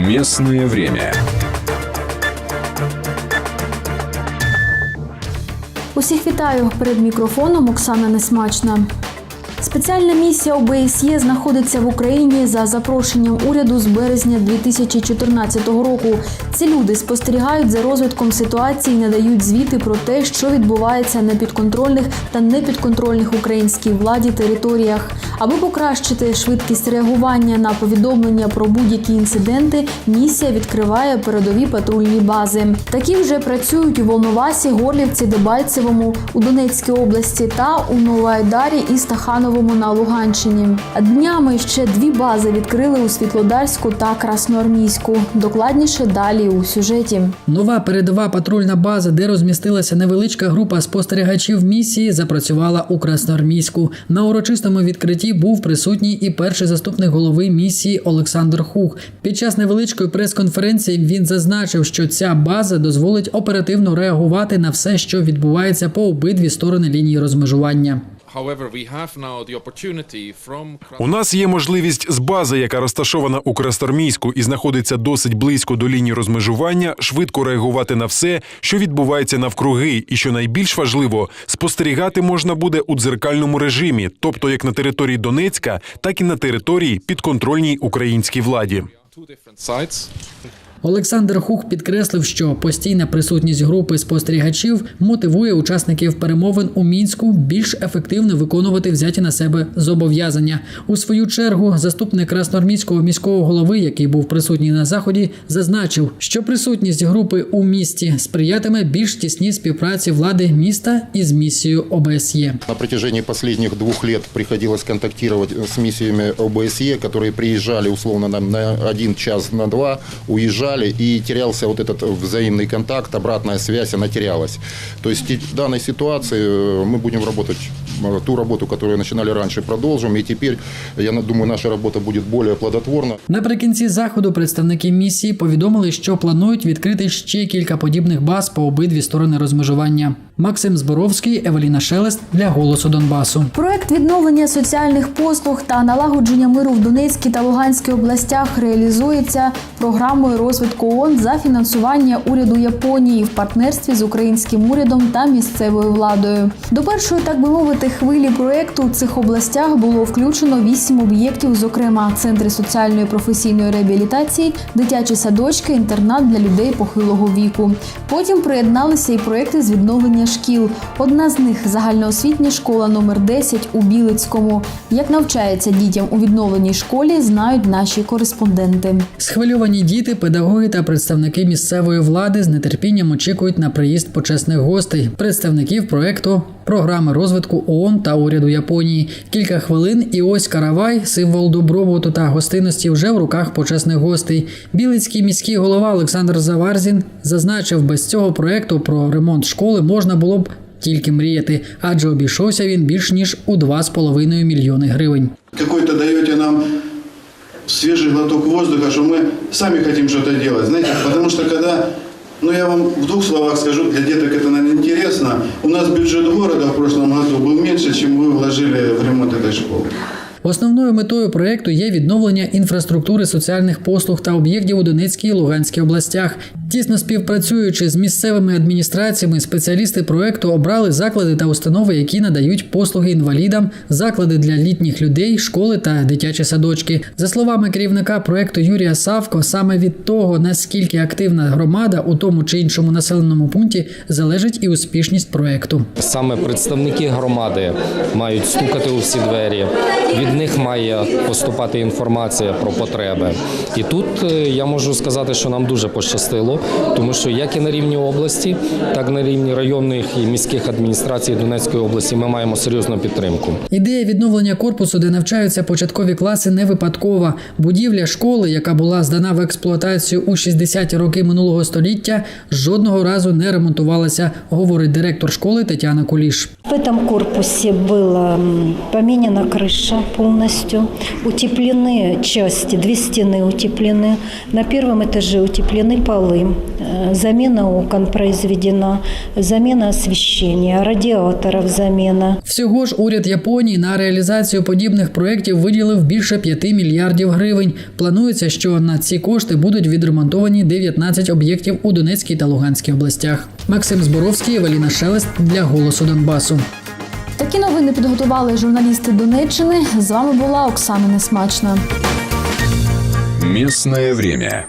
Местное время. Усіх вітаю перед мікрофоном Оксана Несмачна. Спеціальна місія ОБСЄ знаходиться в Україні за запрошенням уряду з березня 2014 року. Ці люди спостерігають за розвитком ситуації, надають звіти про те, що відбувається на підконтрольних та непідконтрольних українській владі територіях. Аби покращити швидкість реагування на повідомлення про будь-які інциденти, місія відкриває передові патрульні бази. Такі вже працюють у Волновасі, Горлівці, Дебальцевому, у Донецькій області та у Новоайдарі і Стахановому на Луганщині. Днями ще дві бази відкрили у Світлодарську та Красноармійську. Докладніше далі у сюжеті. Нова передова патрульна база, де розмістилася невеличка група спостерігачів місії, запрацювала у Красноармійську. На урочистому відкритті був присутній і перший заступник голови місії Олександр Хух. Під час невеличкої прес-конференції він зазначив, що ця база дозволить оперативно реагувати на все, що відбувається по обидві сторони лінії розмежування. У нас є можливість з бази, яка розташована у Красноармійську і знаходиться досить близько до лінії розмежування, швидко реагувати на все, що відбувається навкруги, і що найбільш важливо, спостерігати можна буде у дзеркальному режимі, тобто як на території Донецька, так і на території підконтрольній українській владі. Олександр Хух підкреслив, що постійна присутність групи спостерігачів мотивує учасників перемовин у мінську більш ефективно виконувати взяті на себе зобов'язання. У свою чергу заступник красноармійського міського голови, який був присутній на заході, зазначив, що присутність групи у місті сприятиме більш тісній співпраці влади міста із місією ОБСЄ. На протяжении последних двух лет приходилось контактировать с миссиями ОБСЕ, которые приезжали условно на один час, на два, уезжали, и терялся вот этот взаимный контакт, обратная связь, она терялась. То есть в данной ситуации э, мы будем работать э, ту работу, которую начинали раньше, продолжим, и теперь, я думаю, наша работа будет более плодотворна. Наприкінці заходу представники місії повідомили, що планують відкрити ще кілька подібних баз по обидві сторони розмежування. Максим Зборовський, Евеліна Шелест для голосу Донбасу. Проект відновлення соціальних послуг та налагодження миру в Донецькій та Луганській областях реалізується програмою розвитку ООН за фінансування уряду Японії в партнерстві з українським урядом та місцевою владою. До першої, так би мовити, хвилі проекту у цих областях було включено вісім об'єктів, зокрема центри соціальної професійної реабілітації, дитячі садочки, інтернат для людей похилого віку. Потім приєдналися і проекти з відновлення шкіл. Одна з них загальноосвітня школа номер 10 у Білицькому. Як навчається дітям у відновленій школі, знають наші кореспонденти. Схвильовані діти, педагоги та представники місцевої влади з нетерпінням очікують на приїзд почесних гостей, представників проекту програми розвитку ООН та уряду Японії. Кілька хвилин, і ось каравай, символ добробуту та гостинності, вже в руках почесних гостей. Білицький міський голова Олександр Заварзін зазначив, без цього проекту про ремонт школи можна було б. Тільки мріяти, адже обійшовся він більш ніж у 2,5 мільйони гривень. какой-то даете нам свежий глоток воздуха, что мы сами хотим что-то делать. Знаете, потому что когда, ну я вам в двух словах скажу, для деток это, наверное, интересно. У нас бюджет города в прошлом году был меньше, чем вы вложили в ремонт этой школы. Основною метою проекту є відновлення інфраструктури соціальних послуг та об'єктів у Донецькій і Луганській областях. Тісно співпрацюючи з місцевими адміністраціями, спеціалісти проекту обрали заклади та установи, які надають послуги інвалідам, заклади для літніх людей, школи та дитячі садочки. За словами керівника проекту Юрія Савко, саме від того наскільки активна громада у тому чи іншому населеному пункті залежить і успішність проекту. Саме представники громади мають стукати у всі двері. Від них має поступати інформація про потреби. І тут е, я можу сказати, що нам дуже пощастило, тому що як і на рівні області, так і на рівні районних і міських адміністрацій Донецької області ми маємо серйозну підтримку. Ідея відновлення корпусу, де навчаються початкові класи, не випадкова. Будівля школи, яка була здана в експлуатацію у 60-ті роки минулого століття, жодного разу не ремонтувалася, говорить директор школи Тетяна Куліш. В этом корпусе была м, поменена крыша полностью. Утеплены части, две стены утеплены. На первом этаже утеплены полы. Э, Замена окон произведена, замена освещения, радиаторов замена. Всього ж уряд Японії на реалізацію подібних проєктів виділив більше 5 мільярдів гривень. Планується, що на ці кошти будуть відремонтовані 19 об'єктів у Донецькій та Луганській областях. Максим Зборовський, Евеліна Шелест для Голосу Донбасу. Такі новини підготували журналісти Донеччини. З вами була Оксана Несмачна. Місне время.